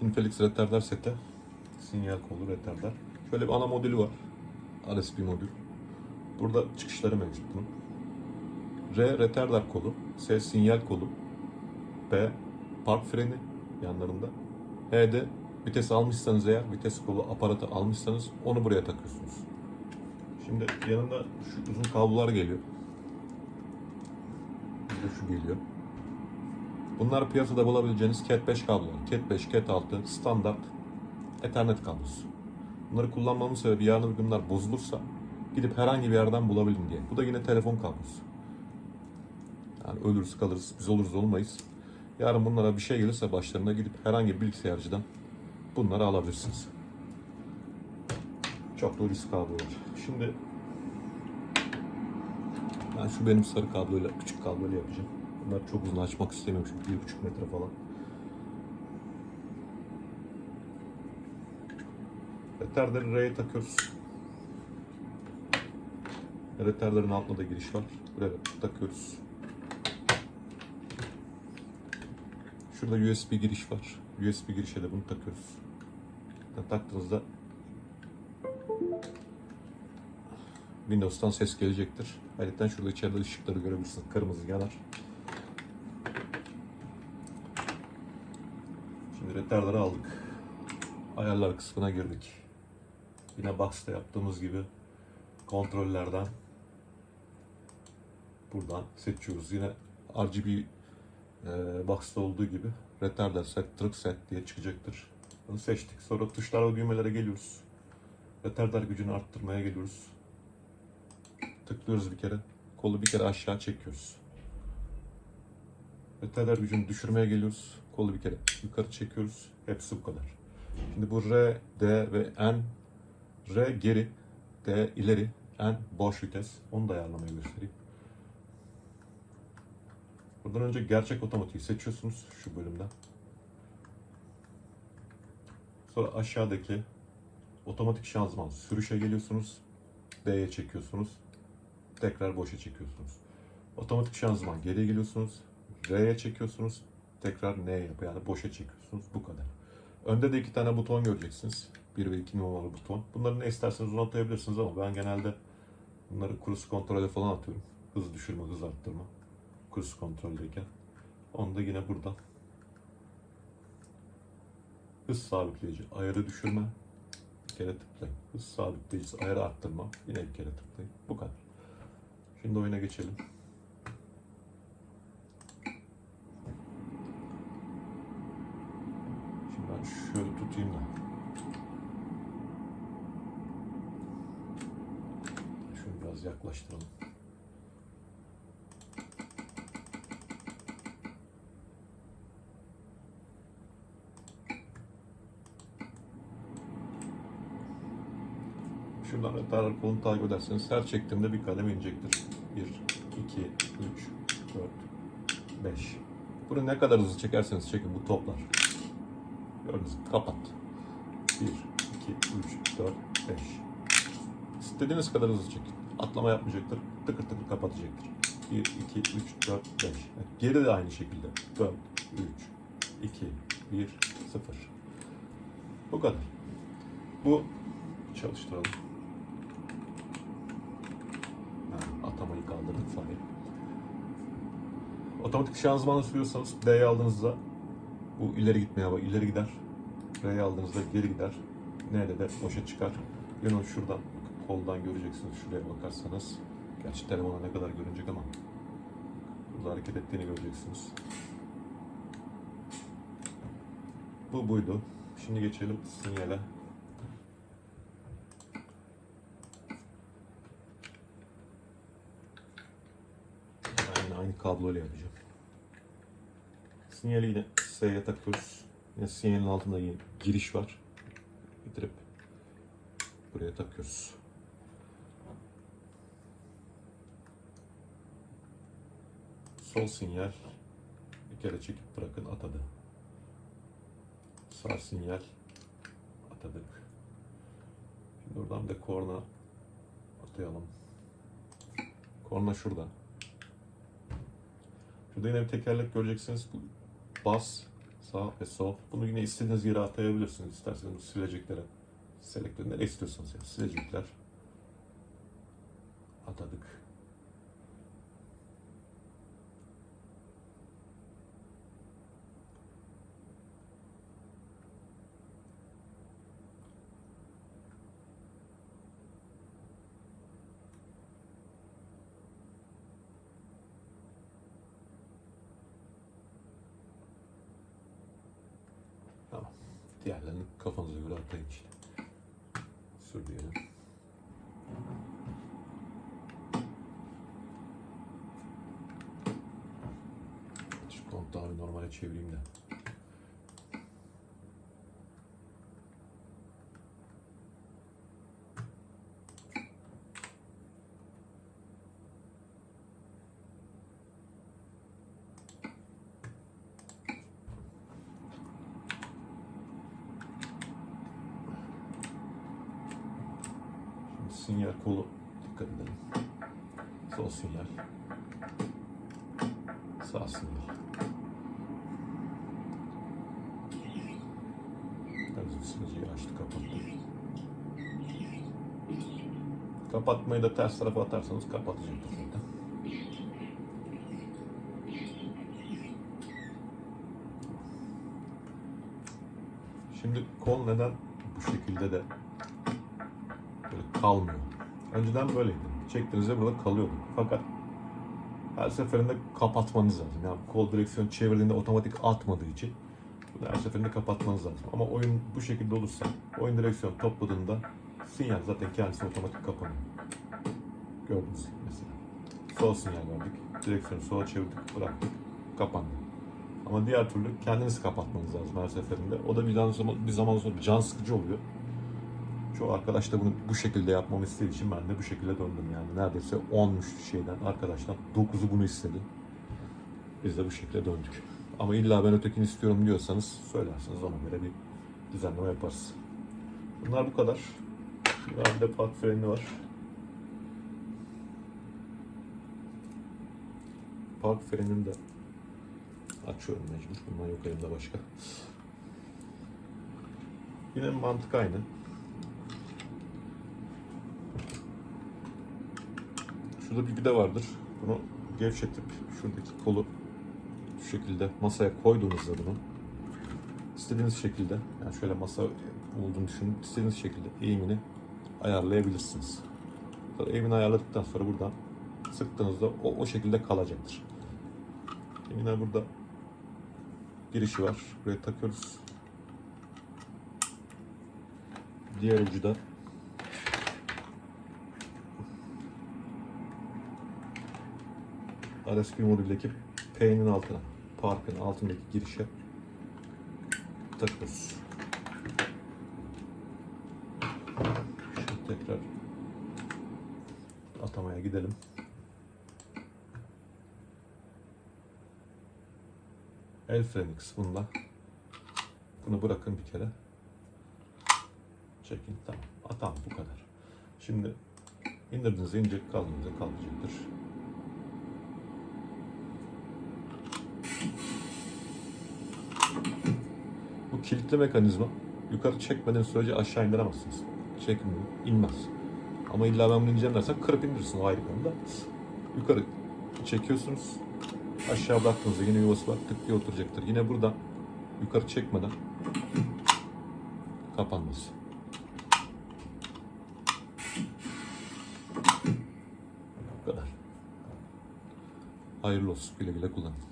Kinfelix retarder seti. Sinyal kolu retarder. Şöyle bir ana modülü var. RSP modül. Burada çıkışları mevcut bunun. R retarder kolu. S sinyal kolu. B park freni yanlarında. H de vites almışsanız eğer vites kolu aparatı almışsanız onu buraya takıyorsunuz. Şimdi yanında şu uzun kablolar geliyor. Bir şu geliyor. Bunlar piyasada bulabileceğiniz Cat 5 kablolar. Cat 5, Cat 6 standart Ethernet kablosu. Bunları kullanmamın sebebi yarın bir gün bunlar bozulursa gidip herhangi bir yerden bulabilin diye. Bu da yine telefon kablosu. Yani ölürüz kalırız, biz oluruz olmayız. Yarın bunlara bir şey gelirse başlarına gidip herhangi bir bilgisayarcıdan bunları alabilirsiniz. Çok da risk kablo var. Şimdi ben şu benim sarı kabloyla, küçük kabloyla yapacağım. Bunlar çok uzun açmak istemiyorum çünkü bir buçuk metre falan. Retarder'i R'ye takıyoruz. Retarder'in altında da giriş var. Buraya takıyoruz. Şurada USB giriş var. USB girişe de bunu takıyoruz. Taktığınızda Windows'tan ses gelecektir. Ayrıca şurada içeride ışıkları görebilirsiniz. Kırmızı yanar. Retardarı aldık. Ayarlar kısmına girdik. Yine box'ta yaptığımız gibi kontrollerden buradan seçiyoruz. Yine RGB e, box'ta olduğu gibi retarder set, truck set diye çıkacaktır. Bunu seçtik. Sonra tuşlar ve düğmelere geliyoruz. Retarder gücünü arttırmaya geliyoruz. Tıklıyoruz bir kere. Kolu bir kere aşağı çekiyoruz. Retarder gücünü düşürmeye geliyoruz. Kolu bir kere yukarı çekiyoruz. Hepsi bu kadar. Şimdi bu R, D ve N. R geri, D ileri, N boş vites. Onu da ayarlamayı göstereyim. Buradan önce gerçek otomatiği seçiyorsunuz şu bölümden. Sonra aşağıdaki otomatik şanzıman sürüşe geliyorsunuz. D'ye çekiyorsunuz. Tekrar boşa çekiyorsunuz. Otomatik şanzıman geriye geliyorsunuz. R'ye çekiyorsunuz. Tekrar N'ye yapıyor. Yani boşa çekiyorsunuz. Bu kadar. Önde de iki tane buton göreceksiniz. 1 ve 2 numaralı buton. Bunları ne isterseniz ona atayabilirsiniz ama ben genelde bunları cruise kontrole falan atıyorum. Hız düşürme, hız arttırma. Cruise kontroldeyken. Onu da yine buradan. Hız sabitleyici, ayarı düşürme. Bir kere tıklayın. Hız sabitleyicisi, ayarı arttırma. Yine bir kere tıklayın. Bu kadar. Şimdi oyuna geçelim. Şimdi ben şöyle tutayım da. Şunu biraz yaklaştıralım. Şuradan retarder kolunu takip ederseniz her çektiğimde bir kademe inecektir. 1, 2, 3, 4, 5. Bunu ne kadar hızlı çekerseniz çekin bu toplar. Gördünüz mü? Kapat. 1, 2, 3, 4, 5. İstediğiniz kadar hızlı çekin. Atlama yapmayacaktır. Tıkır tıkır kapatacaktır. 1, 2, 3, 4, 5. Evet, geri de aynı şekilde. 4, 3, 2, 1, 0. Bu kadar. Bu çalıştıralım. Atamayı kaldırdık fare. Otomatik şanzımanı sürüyorsanız D'ye aldığınızda bu ileri gitmeye bak, ileri gider. R'ye aldığınızda geri gider. N'de de boşa çıkar. Yine şuradan koldan göreceksiniz şuraya bakarsanız. Gerçi telefona ne kadar görünecek ama burada hareket ettiğini göreceksiniz. Bu buydu. Şimdi geçelim sinyale. Aynı, aynı kabloyla yapacağım. Sinyali yine S'ye takıyoruz. Yine sinyalin altında giriş var. Getirip buraya takıyoruz. Sol sinyal bir kere çekip bırakın atadı. Sağ sinyal atadık. Şimdi buradan bir de korna atayalım. Korna şurada. Şurada yine bir tekerlek göreceksiniz. Bas, Sağ ve sol. Bunu yine istediğiniz yere atayabilirsiniz. İsterseniz bu sileceklere. Selektör nereye istiyorsanız yani. Silecekler. Atadık. Tamam. Diğerlerini kafanıza göre atayın işte. Sür diyelim. Şu kontağı normale çevireyim de. Sinyal kolu dikkat edelim. Sol sinyal. Sağ sinyal. Siliciyi açtı kapattı. Kapatmayı da ters tarafa atarsanız kapatacaktır zaten. Şimdi kol neden bu şekilde de kalmıyor? Önceden böyleydi. Çektiğinizde burada kalıyordu. Fakat her seferinde kapatmanız lazım. Yani kol direksiyon çevirdiğinde otomatik atmadığı için bunu her seferinde kapatmanız lazım. Ama oyun bu şekilde olursa oyun direksiyon topladığında sinyal zaten kendisi otomatik kapanıyor. Gördünüz mesela. Sol sinyal verdik. Direksiyonu sola çevirdik, bıraktık. Kapandı. Ama diğer türlü kendiniz kapatmanız lazım her seferinde. O da bir zaman, bir zaman sonra can sıkıcı oluyor. Çoğu arkadaş da bunu bu şekilde yapmamı istediği için ben de bu şekilde döndüm yani. Neredeyse 10'muş şeyden arkadaşlar 9'u bunu istedi. Biz de bu şekilde döndük. Ama illa ben ötekini istiyorum diyorsanız söylersiniz ona göre bir düzenleme yaparız. Bunlar bu kadar. Şimdi bir de park freni var. Park frenini de açıyorum mecbur. Bundan yok elimde başka. Yine mantık aynı. Şurada bir vida vardır. Bunu gevşetip şuradaki kolu şu şekilde masaya koyduğunuzda bunu istediğiniz şekilde yani şöyle masa olduğunu düşünün. istediğiniz şekilde eğimini ayarlayabilirsiniz. Sonra eğimini ayarladıktan sonra buradan sıktığınızda o, o şekilde kalacaktır. Yine burada girişi var. Buraya takıyoruz. Diğer ucu da RSP modüldeki P'nin altına, parkın altındaki girişe takıyoruz. Şimdi tekrar atamaya gidelim. El freni kısmında bunu bırakın bir kere. Çekin tamam. Atam bu kadar. Şimdi indirdiğinizde inecek kaldığınızda kalkacaktır. Bu kilitli mekanizma yukarı çekmeden sürece aşağı indiremezsiniz. Çekmiyor, inmez. Ama illa ben bunu ineceğim dersen kırıp indirirsin ayrı konuda. Yukarı çekiyorsunuz. Aşağı bıraktığınızda yine yuvası var tık diye oturacaktır. Yine buradan yukarı çekmeden kapanmaz. Bu kadar. Hayırlı olsun. Güle güle kullanın.